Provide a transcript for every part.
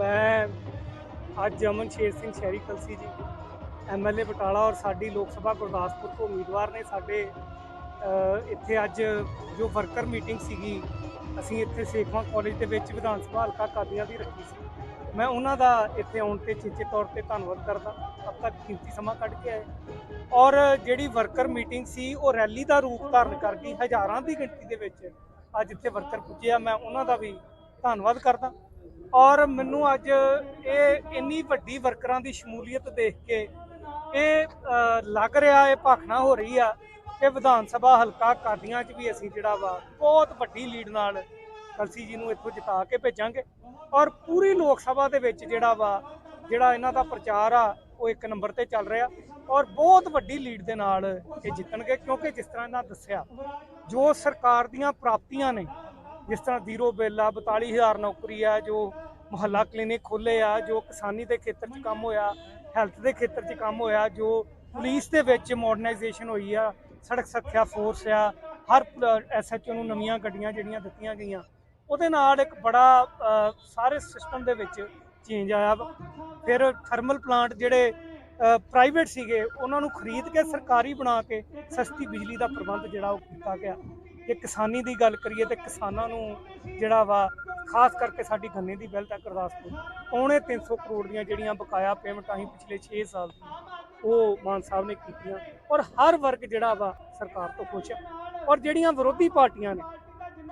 ਮੈਂ ਅੱਜ ਅਮਨ ਸ਼ੇਰ ਸਿੰਘ ਸ਼ਹਿਰੀ ਕਲਸੀ ਜੀ ਐਮਐਲਏ ਬਟਾਲਾ ਔਰ ਸਾਡੀ ਲੋਕ ਸਭਾ ਗੁਰਦਾਸਪੁਰ ਤੋਂ ਉਮੀਦਵਾਰ ਨੇ ਸਾਡੇ ਇੱਥੇ ਅੱਜ ਜੋ ਵਰਕਰ ਮੀਟਿੰਗ ਸੀਗੀ, ਅਸੀਂ ਇੱਥੇ ਸੇਖਵਾਂ ਕਾਲਜ ਦੇ ਵਿੱਚ ਵਿਧਾਨ ਸਭਾ ਹਲਕਾ ਕਾਦੀਆਂ ਦੀ ਰੱਖੀ ਸੀ। ਮੈਂ ਉਹਨਾਂ ਦਾ ਇੱਥੇ ਆਉਣ ਤੇ ਚੇਚੇ ਤੌਰ ਤੇ ਧੰਨਵਾਦ ਕਰਦਾ, ਅਬ ਤੱਕ ਕੀਮਤੀ ਸਮਾਂ ਕੱਢ ਕੇ ਆਏ। ਔਰ ਜਿਹੜੀ ਵਰਕਰ ਮੀਟਿੰਗ ਸੀ, ਉਹ ਰੈਲੀ ਦਾ ਰੂਪ ਧਾਰਨ ਕਰ ਗਈ, ਹਜ਼ਾਰਾਂ ਦੀ ਗਿਣਤੀ ਦੇ ਵਿੱਚ ਅੱਜ ਇੱਥੇ ਵਰਕਰ ਪੁੱਜੇ ਆ ਮੈਂ ਉਹਨਾਂ ਦਾ ਵੀ ਧੰਨਵਾਦ ਕਰਦਾ। ਔਰ ਮੈਨੂੰ ਅੱਜ ਇਹ ਇੰਨੀ ਵੱਡੀ ਵਰਕਰਾਂ ਦੀ ਸ਼ਮੂਲੀਅਤ ਦੇਖ ਕੇ ਇਹ ਲੱਗ ਰਿਹਾ, ਇਹ ਭਾਖਣਾ ਹੋ ਰਹੀ ਆ ਕਿ ਵਿਧਾਨ ਸਭਾ ਹਲਕਾ ਕਾਦੀਆਂ 'ਚ ਵੀ ਅਸੀਂ ਜਿਹੜਾ ਵਾ ਬਹੁਤ ਵੱਡੀ ਲੀਡ ਨਾਲ ਕਲਸੀ ਜੀ ਨੂੰ ਇੱਥੋਂ ਜਿਤਾ ਕੇ ਭੇਜਾਂਗੇ। ਔਰ ਪੂਰੀ ਲੋਕ ਸਭਾ ਦੇ ਵਿੱਚ ਜਿਹੜਾ ਵਾ, ਜਿਹੜਾ ਇਹਨਾਂ ਦਾ ਪ੍ਰਚਾਰ ਆ, ਉਹ ਇੱਕ ਨੰਬਰ ਤੇ ਚੱਲ ਰਿਹਾ ਔਰ ਬਹੁਤ ਵੱਡੀ ਲੀਡ ਦੇ ਨਾਲ ਇਹ ਜਿੱਤਣਗੇ ਕਿਉਂਕਿ ਜਿਸ ਤਰ੍ਹਾਂ ਇਹਨਾਂ ਦੱਸਿਆ, ਜੋ ਸਰਕਾਰ ਦੀਆਂ ਪ੍ਰਾਪਤੀਆਂ ਨੇ ਜਿਸ ਤਰ੍ਹਾਂ ਜ਼ੀਰੋ ਬਿੱਲ ਆ 42000 ਨੌਕਰੀ ਆ, ਜੋ ਮੁਹੱਲਾ ਕਲੀਨਿਕ ਖੋਲੇ ਆ, ਜੋ ਕਿਸਾਨੀ ਦੇ ਖੇਤਰ 'ਚ ਕੰਮ ਹੋਇਆ, ਹੈਲਥ ਦੇ ਖੇਤਰ 'ਚ ਕੰਮ ਹੋਇਆ, ਜੋ ਪੁਲਿਸ ਦੇ ਵਿੱਚ ਮਾਡਰਨਾਈਜੇਸ਼ਨ ਹੋਈ ਆ, ਸੜਕ ਸੁਰੱਖਿਆ ਫੋਰਸ ਆ, ਹਰ ਐਸਐਚਓ ਨੂੰ ਨਵੀਆਂ ਗੱਡੀਆਂ ਜਿਹੜੀਆਂ ਦਿੱਤੀਆਂ ਗਈਆਂ। ਉਹਦੇ ਨਾਲ ਇੱਕ ਬੜਾ ਸਾਰੇ ਸਿਸਟਮ ਦੇ ਵਿੱਚ ਚੇਂਜ ਆਇਆ ਵਾ। ਫਿਰ ਥਰਮਲ ਪਲਾਂਟ ਜਿਹੜੇ ਪ੍ਰਾਈਵੇਟ ਸੀਗੇ, ਉਹਨਾਂ ਨੂੰ ਖਰੀਦ ਕੇ ਸਰਕਾਰੀ ਬਣਾ ਕੇ ਸਸਤੀ ਬਿਜਲੀ ਦਾ ਪ੍ਰਬੰਧ ਜਿਹੜਾ ਉਹ ਕੀਤਾ ਗਿਆ। ਜੇ ਕਿਸਾਨੀ ਦੀ ਗੱਲ ਕਰੀਏ ਤੇ ਕਿਸਾਨਾਂ ਨੂੰ ਜਿਹੜਾ ਵਾ, ਖਾਸ ਕਰਕੇ ਸਾਡੀ ਗੰਨੇ ਦੀ ਬਿੱਲ ਹੈ ਗੁਰਦਾਸਪੁਰ ਪੌਣੇ 300 ਕਰੋੜ ਦੀਆਂ ਜਿਹੜੀਆਂ ਬਕਾਇਆ ਪੇਮੈਂਟਾਂ ਹੀ ਪਿਛਲੇ 6 ਸਾਲ ਦੀ ਉਹ ਮਾਨ ਸਾਹਿਬ ਨੇ ਕੀਤੀਆਂ ਔਰ ਹਰ ਵਰਗ ਜਿਹੜਾ ਵਾ ਸਰਕਾਰ ਤੋਂ ਖੁਸ਼ ਹੈ ਔਰ ਜਿਹੜੀਆਂ ਵਿਰੋਧੀ ਪਾਰਟੀਆਂ ਨੇ,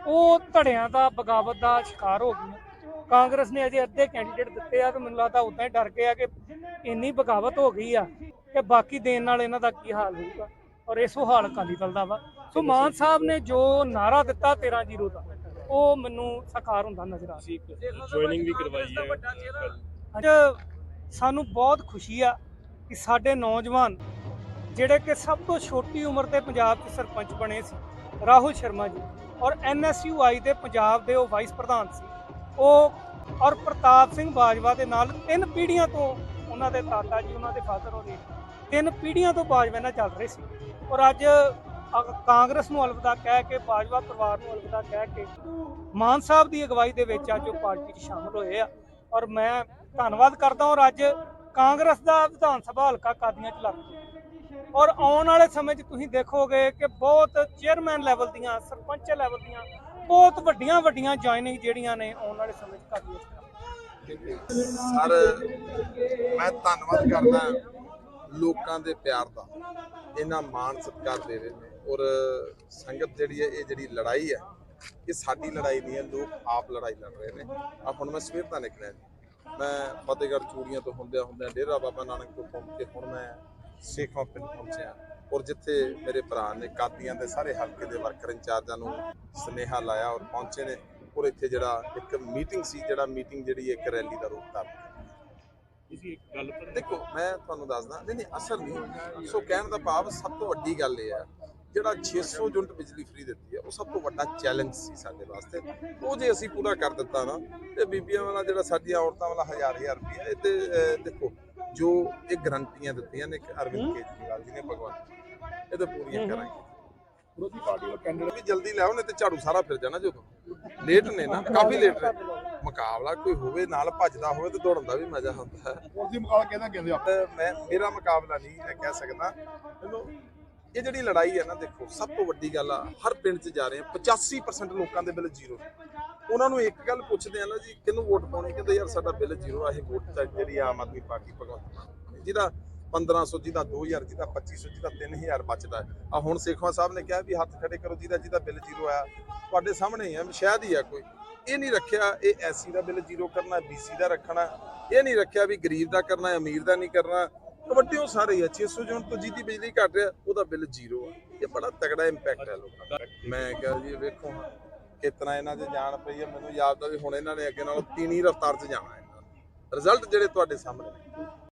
ਉਹ ਧੜਿਆਂ ਦਾ ਬਗਾਵਤ ਦਾ ਸ਼ਿਕਾਰ ਹੋ ਗਈਆਂ। ਕਾਂਗਰਸ ਨੇ ਅਜੇ ਅੱਧੇ ਕੈਂਡੀਡੇਟ ਦਿੱਤੇ ਆ ਤੇ ਮੈਨੂੰ ਲੱਗਦਾ ਉਦਾਂ ਹੀ ਡਰ ਗਏ ਆ ਕਿ ਇੰਨੀ ਬਗਾਵਤ ਹੋ ਗਈ ਆ ਕਿ ਬਾਕੀ ਦੇਣ ਨਾਲ ਇਹਨਾਂ ਦਾ ਕੀ ਹਾਲ ਹੋਊਗਾ। ਔਰ ਇਸੋ ਹਾਲ ਅਕਾਲੀ ਦਲ ਦਾ ਵਾ। ਸੋ ਮਾਨ ਸਾਹਿਬ ਨੇ ਜੋ ਨਾਰਾ ਦਿੱਤਾ 13 ਜ਼ੀਰੋ ਦਾ ਉਹ ਮੈਨੂੰ ਸਾਕਾਰ ਹੁੰਦਾ ਨਜ਼ਰ ਆ ਰਿਹਾ। ਜੁਆਇਨਿੰਗ ਵੀ ਕਰਵਾਈ ਹੈ ਅੱਜ ਸਾਨੂੰ ਬਹੁਤ ਖੁਸ਼ੀ ਆ ਕਿ ਸਾਡੇ ਨੌਜਵਾਨ ਜਿਹੜੇ ਕਿ ਸਭ ਤੋਂ ਛੋਟੀ ਉਮਰ ਤੇ ਪੰਜਾਬ 'ਚ ਸਰਪੰਚ ਬਣੇ ਸੀ ਰਾਹੁਲ ਸ਼ਰਮਾ ਜੀ ਔਰ ਐਨਐਸਯੂਆਈ ਦੇ ਪੰਜਾਬ ਦੇ ਉਹ ਵਾਈਸ ਪ੍ਰਧਾਨ ਸੀ ਉਹ ਔਰ ਪ੍ਰਤਾਪ ਸਿੰਘ ਬਾਜਵਾ ਦੇ ਨਾਲ ਤਿੰਨ ਪੀੜ੍ਹੀਆਂ ਤੋਂ ਉਹਨਾਂ ਦੇ ਦਾਦਾ ਜੀ ਉਹਨਾਂ ਦੇ ਫਾਦਰ ਹੋਰੇ ਤਿੰਨ ਪੀੜ੍ਹੀਆਂ ਤੋਂ ਬਾਜਵਾ ਨਾਲ ਚੱਲ ਰਹੇ ਸੀ। ਔਰ ਅੱਜ ਕਾਂਗਰਸ ਨੂੰ ਅਲਵਿਦਾ ਕਹਿ ਕੇ, ਬਾਜਵਾ ਪਰਿਵਾਰ ਨੂੰ ਅਲਵਿਦਾ ਕਹਿ ਕੇ ਮਾਨ ਸਾਹਿਬ ਦੀ ਅਗਵਾਈ ਦੇ ਵਿੱਚ ਅੱਜ ਉਹ ਪਾਰਟੀ 'ਚ ਸ਼ਾਮਲ ਹੋਏ ਆ। ਔਰ ਮੈਂ ਧੰਨਵਾਦ ਕਰਦਾ ਔਰ ਅੱਜ ਕਾਂਗਰਸ ਦਾ ਵਿਧਾਨ ਸਭਾ ਹਲਕਾ ਕਾਦੀਆਂ 'ਚ ਲੱਗ ਔਰ ਆਉਣ ਵਾਲੇ ਸਮੇਂ 'ਚ ਤੁਸੀਂ ਦੇਖੋਗੇ ਕਿ ਬਹੁਤ ਚੇਅਰਮੈਨ ਲੈਵਲ ਦੀਆਂ, ਸਰਪੰਚ ਲੈਵਲ ਦੀਆਂ ਬਹੁਤ ਵੱਡੀਆਂ ਵੱਡੀਆਂ ਜੁਆਇਨਿੰਗ ਜਿਹੜੀਆਂ ਨੇ ਆਉਣ ਵਾਲੇ ਸਮੇਂ 'ਚ ਕਾਦੀਆਂ 'ਚ ਸਰ, ਮੈਂ ਧੰਨਵਾਦ ਕਰਦਾ ਲੋਕਾਂ ਦੇ ਪਿਆਰ ਦਾ। ਇਹਨਾਂ ਮਾਣ ਸਤਿਕਾਰ ਦੇ ਰਹੇ ਨੇ ਔਰ ਸੰਗਤ ਜਿਹੜੀ ਹੈ, ਇਹ ਜਿਹੜੀ ਲੜਾਈ ਹੈ, ਇਹ ਸਾਡੀ ਲੜਾਈ ਨਹੀਂ ਹੈ, ਲੋਕ ਆਪ ਲੜਾਈ ਲੜ ਰਹੇ ਨੇ। ਆ ਹੁਣ ਮੈਂ ਸਵੇਰ ਤਾਂ ਨਿਕਲਿਆ ਮੈਂ ਫਤਿਹਗੜ੍ਹ ਚੂੜੀਆਂ ਤੋਂ ਹੁੰਦਿਆਂ ਹੁੰਦਿਆਂ ਡੇਰਾ ਬਾਬਾ ਨਾਨਕ ਤੋਂ ਪਹੁੰਚ ਕੇ ਹੁਣ ਮੈਂ ਸੇਖਵਾਂ ਪਿੰਡ ਪਹੁੰਚਿਆ। ਔਰ ਜਿੱਥੇ ਮੇਰੇ ਭਰਾ ਨੇ, ਕਾਦੀਆਂ ਦੇ ਸਾਰੇ ਹਲਕੇ ਦੇ ਵਰਕਰ ਇੰਚਾਰਜਾਂ ਨੂੰ ਸੁਨੇਹਾ ਲਾਇਆ ਔਰ ਪਹੁੰਚੇ ਨੇ। ਔਰ ਇੱਥੇ ਜਿਹੜਾ ਇੱਕ ਮੀਟਿੰਗ ਸੀ, ਜਿਹੜਾ ਮੀਟਿੰਗ ਜਿਹੜੀ ਇੱਕ ਰੈਲੀ ਦਾ ਰੂਪ ਧਾਰਨ ਤੁਸੀਂ ਇੱਕ ਗੱਲ ਪਰ ਦੇਖੋ ਮੈਂ ਤੁਹਾਨੂੰ ਦੱਸਦਾ ਨਹੀਂ ਨਹੀਂ ਅਸਰ ਨਹੀਂ ਸੋ ਕਹਿਣ ਦਾ ਭਾਵ ਸਭ ਤੋਂ ਵੱਡੀ ਗੱਲ ਇਹ ਹੈ ਜਿਹੜਾ 600 ਯੂਨਿਟ ਬਿਜਲੀ ਫ੍ਰੀ ਦਿੱਤੀ ਹੈ ਉਹ ਸਭ ਤੋਂ ਵੱਡਾ ਚੈਲੰਜ ਸੀ ਸਾਡੇ ਵਾਸਤੇ। ਉਹ ਜੇ ਅਸੀਂ ਪੂਰਾ ਕਰ ਦਿੱਤਾ ਨਾ ਤੇ ਬੀਬੀਆਂ ਵਾਲਾ ਜਿਹੜਾ ਸਾਡੀਆਂ ਔਰਤਾਂ ਵਾਲਾ ਹਜ਼ਾਰ ਹਜ਼ਾਰ ਰੁਪਏ ਇਹ ਤੇ ਦੇਖੋ ਜੋ ਇਹ ਗਰੰਟੀਆਂ ਦਿੱਤੀਆਂ ਨੇ ਅਰਵਿੰਦ ਕੇਜਰੀਵਾਲ ਜੀ ਨੇ ਭਗਵੰਤ ਇਹ ਤਾਂ ਪੂਰੀਆਂ ਕਰਾਂਗੇ। ਵਿਰੋਧੀ ਪਾਰਟੀ ਦਾ ਕੈਂਡੀਡੇਟ ਵੀ ਜਲਦੀ ਲੈ ਆਉਣੇ ਤੇ ਝਾੜੂ ਸਾਰਾ ਫਿਰ ਜਾਣਾ ਜਦੋਂ। ਲੇਟ ਨੇ ਨਾ ਕਾਫੀ ਲੇਟ ਨੇ ਮੁਕਾਬਲਾ ਕੋਈ ਹੋਵੇ ਨਾਲ ਭੱਜਦਾ ਹੋਵੇ ਤੇ ਦੌੜਨ ਦਾ ਵੀ ਮਜ਼ਾ ਹੁੰਦਾ ਹੈ। ਵਿਰੋਧੀ ਮੁਕਾਬਲਾ ਕਹਿੰਦਾ ਕਹਿੰਦੇ ਆ? ਮੈਂ ਮੇਰਾ ਮੁਕਾਬਲਾ ਨਹੀਂ ਮੈਂ ਕਹਿ ਸਕਦਾ। ਮੈਨੂੰ ਇਹ ਜਿਹੜੀ ਲੜਾਈ ਹੈ ਨਾ ਦੇਖੋ ਸਭ ਤੋਂ ਵੱਡੀ ਗੱਲ ਆ ਹਰ ਪਿੰਡ 'ਚ ਜਾ ਰਹੇ ਆ 85% ਲੋਕਾਂ ਦੇ ਬਿੱਲ ਜ਼ੀਰੋ ਉਹਨਾਂ ਨੂੰ ਇੱਕ ਗੱਲ ਪੁੱਛਦੇ ਆ ਨਾ ਜੀ ਕਿਹਨੂੰ ਵੋਟ ਪਾਉਣੀ? ਕਹਿੰਦੇ ਯਾਰ ਸਾਡਾ ਬਿੱਲ ਜ਼ੀਰੋ ਆ ਇਹ ਵੋਟ ਤਾਂ ਜਿਹੜੀ ਆਮ ਆਦਮੀ ਪਾਰਟੀ ਭਗਵੰਤ। ਜਿਹਦਾ 1500 ਜਿਹਦਾ 2000 ਜਿਹਦਾ 2500 ਜਿਹਦਾ 3000 ਬਚਦਾ ਆ ਹੁਣ ਸੇਖਵਾਂ ਸਾਹਿਬ ਨੇ ਕਿਹਾ ਵੀ ਹੱਥ ਖੜੇ ਕਰੋ ਜਿਹਦਾ ਜਿਹਦਾ ਬਿੱਲ ਜ਼ੀਰੋ ਆਇਆ ਤੁਹਾਡੇ ਸਾਹਮਣੇ ਹੀ ਆ ਸ਼ਾਇਦ ਹੀ ਆ ਕੋਈ। ਇਹ ਨਹੀਂ ਰੱਖਿਆ, ਇਹ ਐਸਸੀ ਦਾ ਬਿੱਲ ਜ਼ੀਰੋ ਕਰਨਾ, ਬੀਸੀ ਦਾ ਰੱਖਣਾ, ਇਹ ਨਹੀਂ ਰੱਖਿਆ ਵੀ ਗਰੀਬ ਦਾ ਕਰਨਾ, ਅਮੀਰ ਦਾ ਨਹੀਂ ਕਰਨਾ। ਕਬੱਡੀਓ ਸਾਰੇ ਹੀ ਆ 600 ਯੂਨਿਟ ਤੋਂ ਜਿਹਦੀ ਬਿਜਲੀ ਘਟ ਰਿਹਾ, ਉਹਦਾ ਬਿੱਲ ਜ਼ੀਰੋ ਆ। ਇਹ ਬੜਾ ਤਗੜਾ ਇੰਪੈਕਟ ਹੈ ਲੋਕਾਂ ਦਾ। ਮੈਂ ਕਿਹਾ ਜੀ, ਵੇਖੋ ਹਾਂ, ਕਿਤਨਾ ਇਹਨਾਂ 'ਚ ਜਾਣ ਪਈ ਹੈ ਮੈਨੂੰ ਯਾਦ ਆ ਵੀ ਹੁਣ ਇਹਨਾਂ ਨੇ ਅੱਗੇ ਨਾਲੋਂ ਤੀਣੀ ਰਫ਼ਤਾਰ 'ਚ ਜਾਣਾ ਹੈ ਰਿਜ਼ਲਟ ਜਿਹੜੇ ਤੁਹਾਡੇ ਸਾਹਮਣੇ